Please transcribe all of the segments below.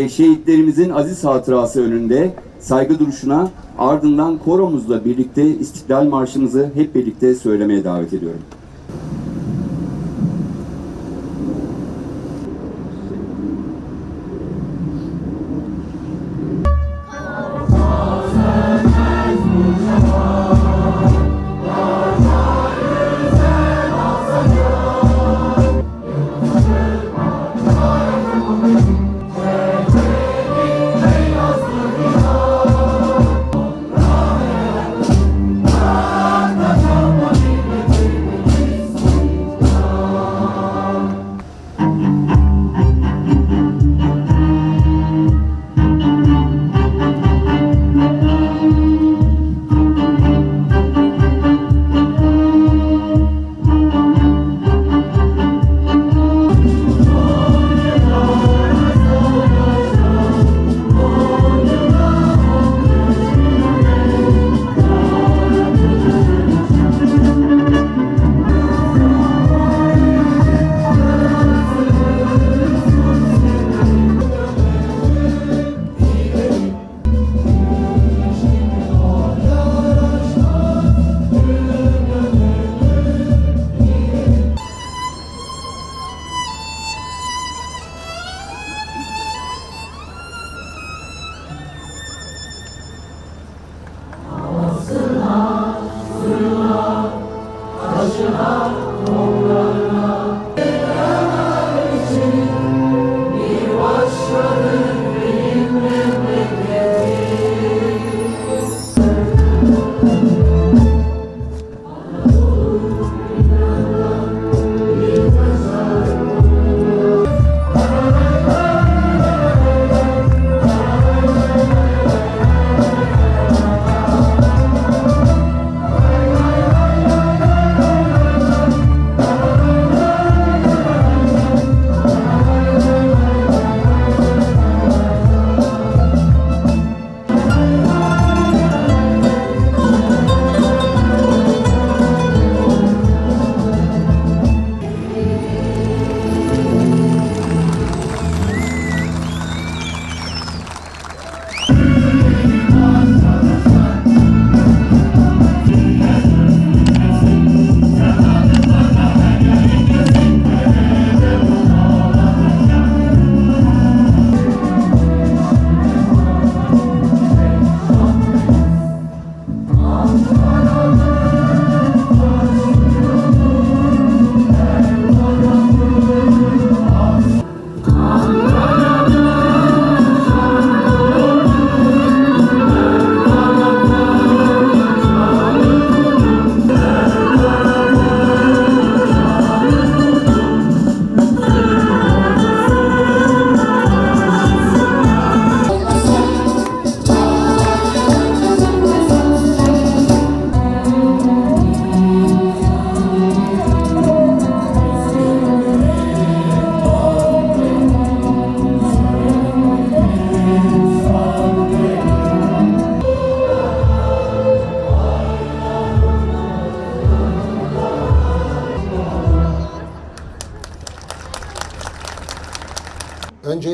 ve şehitlerimizin aziz hatırası önünde saygı duruşuna ardından koromuzla birlikte İstiklal Marşımızı hep birlikte söylemeye davet ediyorum.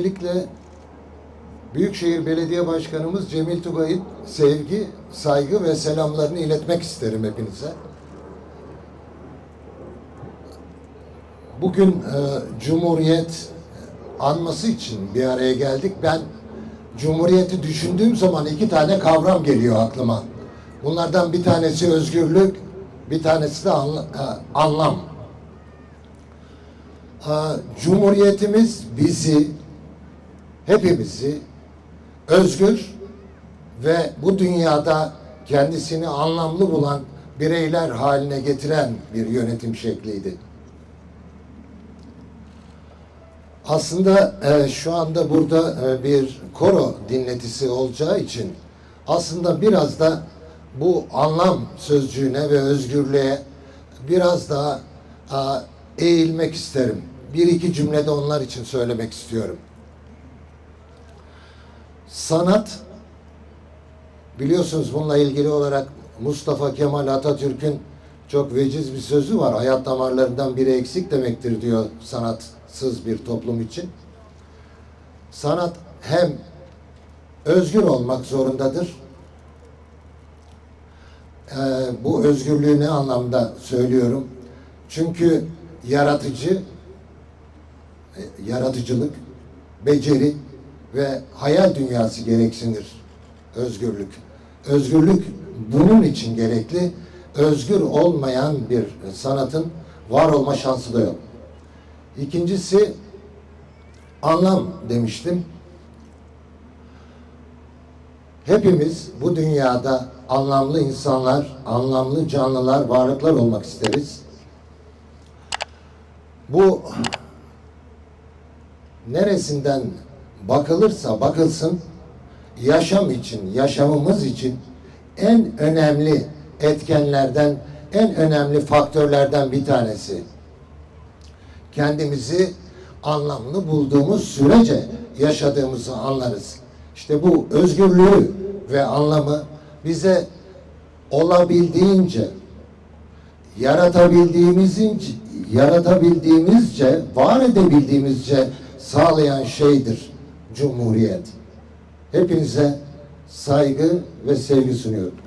Öncelikle Büyükşehir Belediye Başkanımız Cemil Tugay'ın sevgi, saygı ve selamlarını iletmek isterim hepinize. Bugün e, Cumhuriyet anması için bir araya geldik. Ben Cumhuriyeti düşündüğüm zaman iki tane kavram geliyor aklıma. Bunlardan bir tanesi özgürlük, bir tanesi de anla- e, anlam. E, Cumhuriyetimiz bizi, hepimizi özgür ve bu dünyada kendisini anlamlı bulan bireyler haline getiren bir yönetim şekliydi. Aslında e, şu anda burada e, bir koro dinletisi olacağı için aslında biraz da bu anlam sözcüğüne ve özgürlüğe biraz daha e, eğilmek isterim. Bir iki cümlede onlar için söylemek istiyorum. Sanat biliyorsunuz bununla ilgili olarak Mustafa Kemal Atatürk'ün çok veciz bir sözü var. Hayat damarlarından biri eksik demektir diyor sanatsız bir toplum için. Sanat hem özgür olmak zorundadır. Ee, bu özgürlüğü ne anlamda söylüyorum? Çünkü yaratıcı, e, yaratıcılık, beceri ve hayal dünyası gereksinir özgürlük. Özgürlük bunun için gerekli. Özgür olmayan bir sanatın var olma şansı da yok. İkincisi anlam demiştim. Hepimiz bu dünyada anlamlı insanlar, anlamlı canlılar, varlıklar olmak isteriz. Bu neresinden bakılırsa bakılsın yaşam için, yaşamımız için en önemli etkenlerden, en önemli faktörlerden bir tanesi. Kendimizi anlamlı bulduğumuz sürece yaşadığımızı anlarız. İşte bu özgürlüğü ve anlamı bize olabildiğince yaratabildiğimizin yaratabildiğimizce, var edebildiğimizce sağlayan şeydir Cumhuriyet. Hepinize saygı ve sevgi sunuyorum.